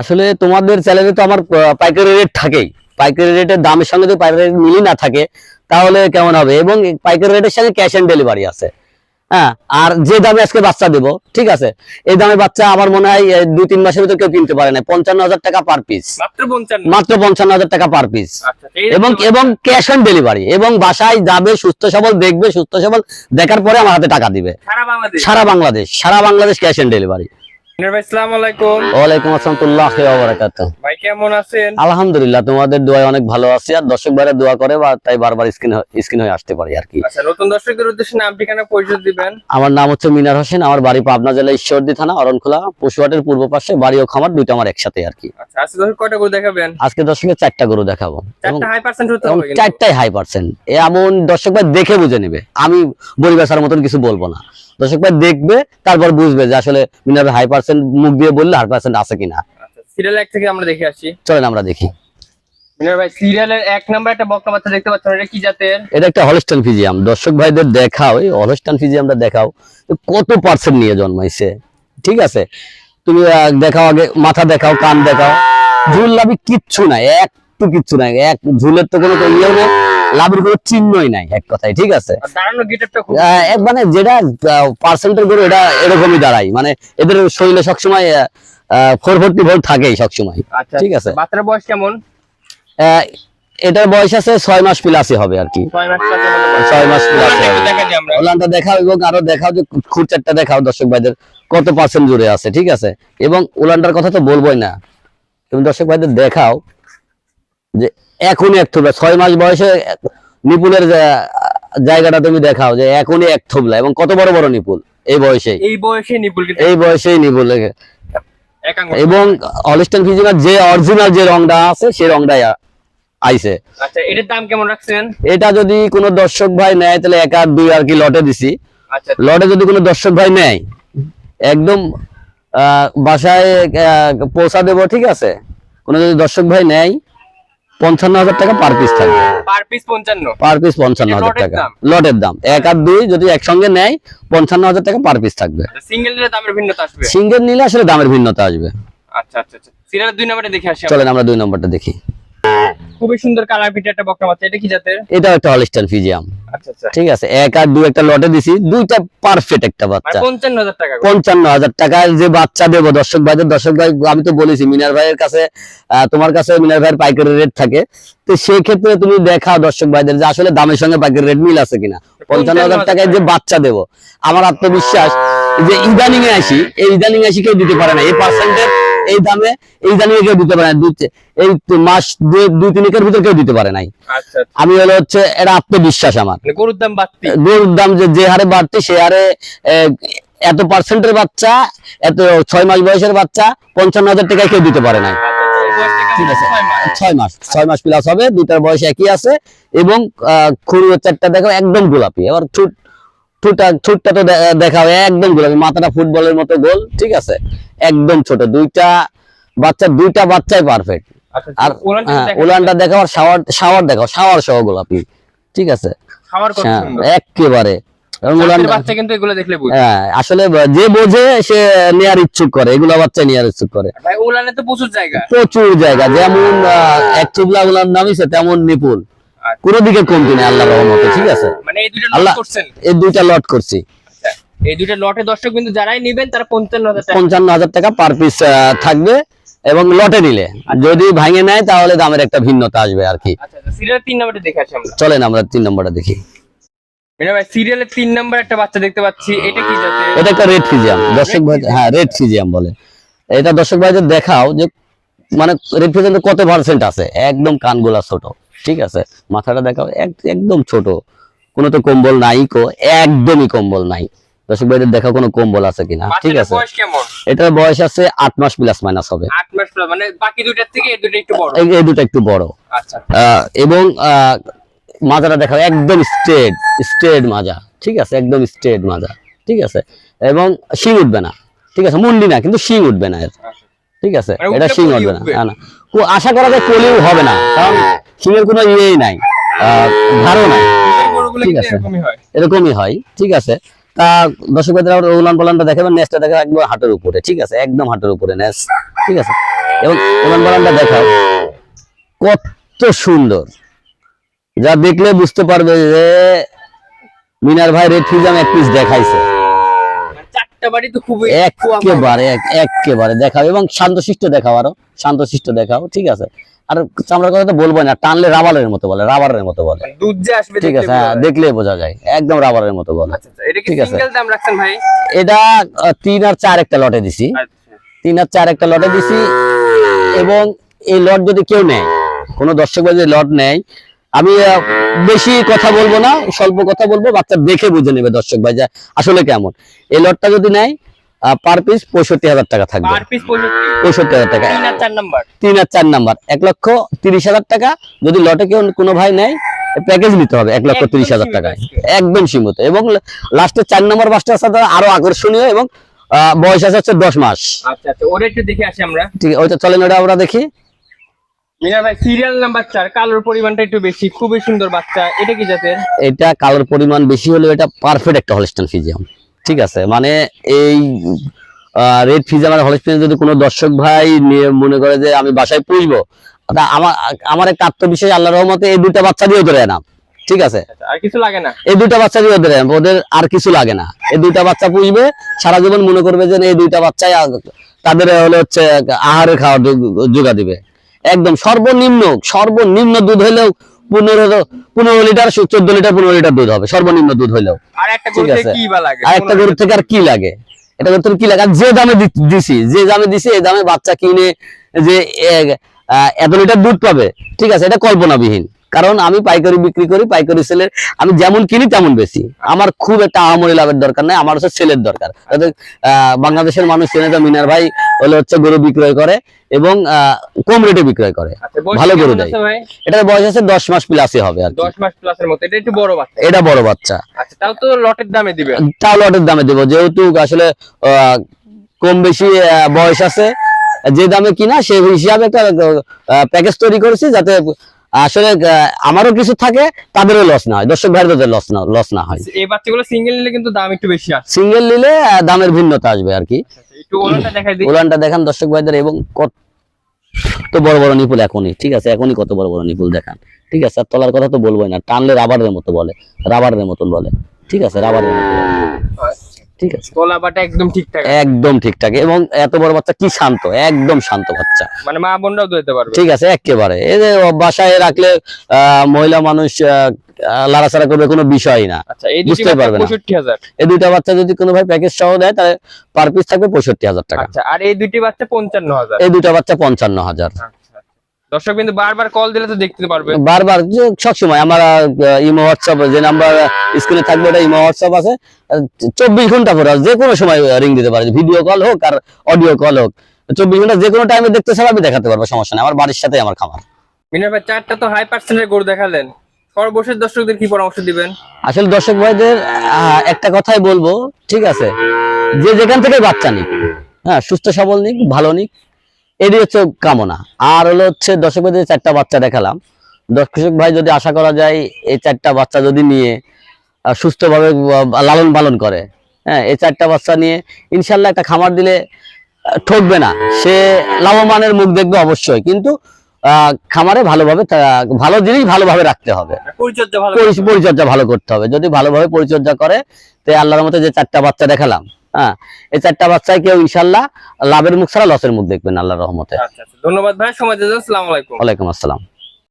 আসলে তোমাদের চ্যানেলে তো আমার পাইকারি রেট থাকেই। পাইকারি রেটের দামের সঙ্গে যদি পাইকারি রেট মিলই না থাকে তাহলে কেমন হবে? এবং পাইকারি রেটের সঙ্গে ক্যাশ অন ডেলিভারি আছে। হ্যাঁ আর যে দামে আজকে বাচ্চা দেবো ঠিক আছে? এই দামে বাচ্চা আমার মনে হয় দুই তিন মাসের ভিতর কেউ কিনতে পারে না। পঞ্চান্ন হাজার টাকা পার পিস মাত্র পঞ্চান্ন। হাজার টাকা পার পিস আচ্ছা এবং এবং ক্যাশ অন ডেলিভারি এবং বাসায় যাবে সুস্থ সবল দেখবে সুস্থ সবল দেখার পরে আমার হাতে টাকা দিবে। সারা বাংলাদেশ। সারা Bangladesh cash on delivery Minar ভাই আসসালামু আলাইকুম। ওয়ালাইকুম আসসালাম তুল্লাহ বারাকাত ভাই কেমন আছেন? আলহামদুলিল্লাহ তোমাদের দোয়ায় অনেক ভালো আছি। আর দর্শক বাইরে দোয়া করে বা তাই বারবার স্ক্রিন স্ক্রিন হয়ে আসতে পারি আর কি। আচ্ছা নতুন দর্শকদের উদ্দেশ্যে নাম ঠিকানা পরিচয় দিবেন। আমার নাম হচ্ছে মিনার হোসেন। আমার বাড়ি পাবনা জেলা ঈশ্বরদী থানা অরণখোলা পশুহাটের পূর্ব পাশে বাড়ি ও খামার দুইটা আমার একসাথে আর কি। আচ্ছা আজকে দর্শক কয়টা করে দেখাবেন? আজকে দর্শকের চারটা গরু দেখাবো। চারটাই হাই পার্সেন্ট এমন দর্শক ভাই দেখে বুঝে নেবে। আমি পরিবেশার মতন কিছু বলব না। দর্শক ভাই দেখবে তারপর বুঝবে যে আসলে মিনার হাই পার্সেন্ট মুখ দিয়ে বললে হাই পার্সেন্ট আছে কিনা। আচ্ছা সিরিয়াল এক থেকে আমরা দেখে আসি। চলেন আমরা দেখি। মিনার ভাই সিরিয়ালের এক নাম্বার একটা বাচ্চা দেখতে পাচ্ছেন এটা কি জাতের? এটা একটা হলস্টান ফিজিয়াম দর্শক ভাইদের দেখাও এই হলস্টান ফিজিয়ামটা দেখাও কত পার্সেন্ট নিয়ে জন্মাইছে। ঠিক আছে? তুমি দেখাও আগে মাথা দেখাও কান দেখাও। ঝুল লাভি কিচ্ছু নাই একটু কিচ্ছু নাই এক ঝুলের তো কোনো ইয়েও নেই। লাভের কোনো চিহ্নই নাই এক কথায় ঠিক আছে? মানে যেটা পার্সেন্টের গরু এটা এরকমই দাঁড়াই মানে এদের শরীরে সবসময় ফোর ফোরটি ভোল্ট থাকেই সবসময় আচ্ছা ঠিক আছে। বাচ্চার বয়স কেমন? এটার বয়স আছে ছয় মাস প্লাসই হবে আর কি। ছয় মাস প্লাস ওলানটা দেখাও এবং আরও দেখাও যে খুরচারটা দেখাও দর্শক ভাইদের কত পার্সেন্ট জুড়ে আছে ঠিক আছে? এবং ওলানটার কথা তো বলবোই না। তুমি দর্শক ভাইদের দেখাও যে এখনই এক থুবলা ছয় মাস বয়সে নিপুলের জায়গাটা তুমি দেখাও যে এখনই এক থুবলা এবং কত বড় বড় নিপুল এই বয়সে। এই বয়সে নিপুল এই বয়সেই নিপুল এবং অলিস্টান ফিজিমার যে অরিজিনাল যে রংটা আছে সেই রংটাই আইছে। আচ্ছা এটার দাম কেমন রাখছেন? এটা যদি কোনো দর্শক ভাই নেয় তাহলে এক আর দুই আর কি লটে দিছি। আচ্ছা। লটে যদি কোনো দর্শক ভাই নেয় একদম আহ, বাসায় পৌঁছা দেবো ঠিক আছে? কোনো যদি দর্শক ভাই নেয় পঞ্চান্ন হাজার টাকা পার পিস থাকবে। পার পিস পঞ্চান্ন। পার পিস পঞ্চান্ন হাজার টাকা। লটের দাম। এক আর দুই যদি একসঙ্গে নেয় পঞ্চান্ন হাজার টাকা পার পিস থাকবে। নিলে দামের ভিন্নতা আসবে? সিঙ্গেল নিলে আসলে দামের ভিন্নতা আসবে। আচ্ছা আচ্ছা আচ্ছা। সিরিয়াল দুই নম্বরে দেখে আসি। চলেন আমরা। দুই নম্বরটা দেখি। খুবই সুন্দর কালার ফিটে একটা বকনা বাচ্চা এটা কি জাতের? এটা একটা হলিস্টার ফিজিয়াম আচ্ছা আচ্ছা ঠিক আছে এক আর দুই একটা লটে দিছি দুইটা পারফেক্ট একটা মানে বাচ্চা। পঞ্চান্ন হাজার টাকা যে বাচ্চা দেবো দর্শক ভাইদের দর্শক ভাই আমি তো বলেছি মিনার ভাইয়ের কাছে তোমার কাছে মিনার ভাইয়ের পাইকারি রেট থাকে। তো সেই ক্ষেত্রে তুমি দেখাও দর্শক ভাইদের যে আসলে দামের সঙ্গে পাইকারি রেট মিল আছে কিনা। পঞ্চান্ন হাজার টাকায় যে বাচ্চা দেবো আমার আত্মবিশ্বাস যে ইদানিং আসি এই ইদানিং আসি কেউ দিতে পারে না। এই পার্সেন্টের এই দামে এই এ কেউ দিতে পারে না। এই মাস দুই- দুই তিনেকের ভিতর কেউ দিতে পারে নাই। আচ্ছা আচ্ছা। আমি হলো হচ্ছে এটা আত্মবিশ্বাস আমার। মানে গরুর দাম বাড়তি? গরুর দাম যে হারে বাড়তি সে হারে এত পার্সেন্টের বাচ্চা এত ছয় মাস বয়সের বাচ্চা পঞ্চান্ন হাজার টাকায় কেউ দিতে পারে নাই। ঠিক আছে। ছয় মাস। ছয় মাস প্লাস হবে দুটার বয়স একই আছে। এবং খুঁড়ি চারটা দেখো একদম গোলাপি। এবার ঠুটটা তো দেখাও একদম গোলাপি মাথাটা ফুটবলের মতো গোল ঠিক আছে? একদম ছোট। দুইটা বাচ্চা দুইটা বাচ্চাই পারফেক্ট আর হ্যাঁ, উলানটা দেখাও আর শাওয়ার শাওয়ার দেখাও। শাওয়ার সহ গোলাপি ঠিক আছে? হ্যাঁ, একেবারে। হ্যাঁ আসলে যে বোঝে সে নেয়ার ইচ্ছুক করে। এগুলো বাচ্চা নেয়ার ইচ্ছুক করে। প্রচুর জায়গা। যেমন এক চুবলা নামিছে তেমন নিপুল আচ্ছা। কোনো দিকে কমতি নেই আল্লাহ রহমতে ঠিক আছে? মানে এই দুইটা লট করছেন? এই দুইটা লট করছি। আচ্ছা, এই দুইটা লটে দর্শক কিন্তু যারাই নেবেন তারা পঞ্চান্ন হাজার টাকা। পঞ্চান্ন হাজার টাকা পার পিস থাকবে এবং লটে নিলে। যদি ভাঙে নেয় তাহলে দামের একটা ভিন্নতা আসবে আর কি। আচ্ছা আচ্ছা সিরিয়াল তিন নম্বরে দেখে আসি আমরা। চলেন আমরা তিন নম্বরটা দেখি। ভাই সিরিয়ালের তিন নম্বর একটা বাচ্চা দেখতে পাচ্ছি। এটা কি এটা একটা রেড ফিজিয়াম দর্শক ভাই হ্যাঁ রেড ফিজিয়াম বলে। এটা দর্শক ভাইদের দেখাও যে মানে রেড ফিজিয়াম কত পার্সেন্ট আছে? একদম কানগুলা ছোট। ঠিক আছে? মাথাটা দেখাও একদম ছোট। কোনো তো কম্বল নাই কো একদমই কম্বল নাই। দর্শক ভাইদের দেখাও কোনো কম্বল আছে কিনা ঠিক আছে? এটার বয়স আছে আট মাস প্লাস মাইনাস হবে। আট মাস plus, মানে বাকি দুইটার থেকে এই দুটো একটু বড়। এই এই দুটো একটু বড়। আচ্ছা। আহ, এবং আহ, মাজাটা দেখাও একদম স্ট্রেট স্ট্রেট মাজা ঠিক আছে? একদম স্ট্রেট মাজা ঠিক আছে? এবং শিং উঠবে না ঠিক আছে? মুন্ডি না কিন্তু শিং উঠবে না এর। ঠিক আছে? মানে এটা শিং উঠবে। না না, আশা করা যায় কলিও হবে না কারণ শিঙের কোনো ইয়েই নাই আহ, ধারও নাই। ঠিক আছে। এরকমই হয়? ঠিক আছে। তা দর্শকদের ভাইদের উলান পালানটা দেখাবেন নেসটা দেখা একদম হাটের উপরে ঠিক আছে একদম হাটের উপরে নেস ঠিক আছে। এবং এবং বলানটা দেখাও কত সুন্দর। যা দেখলে বুঝতে পারবে যে মিনার ভাই রেড ফিজাম এক পিস দেখাইছে। চারটা বাড়ি তো খুবই একেবারে একেবারে দেখাও এবং শান্তশিষ্ট দেখাও আরও শান্তশিষ্ট দেখাও ঠিক আছে? আর চামড়ার কথা তো বলব না টানলে রাবারের মতো বলে রাবারের মতো বলে। মানে দুধ যে আসবে ঠিক আছে হ্যাঁ। দেখলে বোঝা যায় একদম রাবারের মতো বলে। আচ্ছা আচ্ছা ঠিক আছে। দাম রাখছেন ভাই? এটা তিন আর চার একটা লটে দিছি। আচ্ছা। তিন আর চার একটা লটে দিছি এবং এই লট যদি কেউ নেয় কোনো দর্শক যদি লট নেয় আমি বেশি কথা বলব না স্বল্প কথা বলব বাচ্চা দেখে বুঝে নেবে দর্শক ভাই যে আসলে কেমন। এই লটটা যদি নেয় পার পিস পঁয়ষট্টি হাজার টাকা থাকবে। পঁয়ষট্টি। হাজার টাকা। তিন আর চার নাম্বার এক লক্ষ তিরিশ হাজার টাকা। যদি লটে কেউ কোনো ভাই নেয় প্যাকেজ নিতে হবে এক লক্ষ তিরিশ হাজার টাকায়। একদম সীমিত। এবং লাস্টে চার নম্বর বাসটার সাথে আরও আকর্ষণীয় এবং বয়স আছে হচ্ছে দশ মাস। আচ্ছা আচ্ছা ওটা একটু দেখে আসি আমরা। ঠিক আছে ওইটা চলেন ওটা আমরা দেখি। মিনা ভাই সিরিয়াল নাম্বার চার কালোর পরিমাণটা একটু বেশি খুবই সুন্দর বাচ্চা। এটা কি জাতের? এটা কালোর পরিমাণ বেশি হলেও এটা পারফেক্ট একটা ফিজিয়াম ঠিক আছে মানে এই রেড ফিজিয়াম আর হলিস্টান যদি কোনো দর্শক ভাই মনে করে যে আমি বাসায় পুষবো তা আমার আমার একটা আত্মবিশ্বাস আল্লাহ রহমতে এই দুটা বাচ্চা দিয়ে ধরে না ঠিক আছে? আচ্ছা, আর কিছু লাগে না? এই দুইটা বাচ্চা দিয়ে ওদের ওদের আর কিছু লাগে না। এই দুইটা বাচ্চা পুষবে সারা জীবন মনে করবে যে এই দুইটা বাচ্চাই তাদের হলে হচ্ছে আহারের খাওয়ার যোগা দিবে। একদম সর্বনিম্ন সর্বনিম্ন দুধ হইলেও পনেরো পনেরো লিটার চোদ্দ লিটার পনেরো লিটার দুধ হবে সর্বনিম্ন দুধ হইলেও একটা ঠিক আছে। আর একটা গরুর থেকে আর কি লাগে? এটা গরু থেকে কি লাগে? আর যে দামে দিছি যে দামে দিছি এই দামে বাচ্চা কিনে যে এত লিটার দুধ পাবে। ঠিক আছে এটা কল্পনাবিহীন। কারণ আমি পাইকারি বিক্রি করি পাইকারি সেলের আমি যেমন কিনি তেমন বেশি আমার খুব একটা আহামরি লাভের দরকার নাই আমার হচ্ছে সেলের দরকার। বাংলাদেশের মানুষ চেনে তো মিনার ভাই হলে হচ্ছে গরু বিক্রয় করে এবং কম রেটে বিক্রয় করে। আচ্ছা, ভালো গরু দেয়। এটার বয়স আছে দশ মাস প্লাসই হবে আর দশ মাস প্লাসের মতো এটা একটু বড় বাচ্চা। এটা বড় বাচ্চা। আচ্ছা তাও তো লটের দামে দিবে। তাও লটের দামে দেবো যেহেতু আসলে আহ, কম বেশি বয়স আছে। যে দামে কিনা সেই হিসাবে একটা প্যাকেজ তৈরি করেছি যাতে আসলে আমারও কিছু থাকে তাদেরও লস না হয় দর্শক ভাইদের লস না লস না হয়। এই বাচ্চাগুলো সিঙ্গেল নিলে কিন্তু দাম একটু বেশি আসে। সিঙ্গেল নিলে দামের ভিন্নতা আসবে আর কি। আচ্ছা, একটু ওলানটা দেখান দর্শক ভাইদের এবং কত বড় বড় নিপুল এখনই ঠিক আছে? এখনই কত বড় বড় নিপুল দেখান ঠিক আছে? আর তলার কথা তো বলবোই না টানলে রাবারের মতো বলে রাবারের মতো বলে ঠিক আছে? রাবারের মতো বলে। ঠিক আছে। বাটা একদম ঠিকঠাক একদম ঠিকঠাক। এবং এত বড় বাচ্চা কি শান্ত? একদম শান্ত বাচ্চা। মানে মা বোনরাও দিতে পারবে। ঠিক আছে একেবারে এই যে বাসায় রাখলে আহ, মহিলা মানুষ লাড়াচাড়া করবে কোনো বিষয় না। আচ্ছা এই দুটি বুঝতে পারবে না। এই দুইটা বাচ্চা যদি কোনো ভাই প্যাকেজ সহ দেয় তাহলে পার পিস থাকবে পঁয়ষট্টি হাজার টাকা। আচ্ছা আর এই দুটি বাচ্চা পঞ্চান্ন হাজার। এই দুইটা বাচ্চা পঞ্চান্ন হাজার। আচ্ছা। দর্শক কিন্তু বারবার কল দিলে তো দেখতে পারবে। বারবার যে সবসময় আমার ইমো হোয়াটসঅ্যাপ যে নাম্বার স্ক্রিনে থাকবে ওটা ইমো হোয়াটসঅ্যাপ আছে। চব্বিশ ঘণ্টা পরে যে কোনো সময় রিং দিতে পারে ভিডিও কল হোক আর অডিও কল হোক। চব্বিশ ঘণ্টা যে কোনো টাইমে দেখতে চাইলে আমি দেখাতে পারব সমস্যা নেই। আমার বাড়ির সাথে আমার খামার। মিনার ভাই চারটা তো হাই পার্সেন্টের গরু দেখালেন। সর্বশেষ দর্শকদের কি পরামর্শ দিবেন? আসলে দর্শক ভাইদের একটা কথাই বলব ঠিক আছে? যে যেখান থেকে বাচ্চা নিক হ্যাঁ সুস্থ সবল নিক ভালো নিক এটি হচ্ছে কামনা। আর হলো হচ্ছে দর্শক ভাইদের চারটা বাচ্চা দেখালাম দর্শক ভাই যদি আশা করা যায় এই চারটা বাচ্চা যদি নিয়ে সুস্থভাবে লালন পালন করে হ্যাঁ এই চারটা বাচ্চা নিয়ে ইনশাল্লাহ একটা খামার দিলে ঠকবে না। সে লাভবানের মুখ দেখবে অবশ্যই কিন্তু আহ, খামারে ভালোভাবে ভালো জিনিস ভালোভাবে রাখতে হবে। পরিচর্যা ভালো করতে হবে। যদি ভালোভাবে পরিচর্যা করে তো আল্লাহর মতো যে চারটা বাচ্চা দেখালাম হ্যাঁ এই চারটা বাচ্চায় কেউ ইনশাল্লাহ লাভের মুখ ছাড়া লসের মুখ দেখবেন আল্লাহর রহমতে। আচ্ছা আচ্ছা। ধন্যবাদ ভাই সময় দিয়ে আসসালামু আলাইকুম। ওয়ালাইকুম আসসালাম।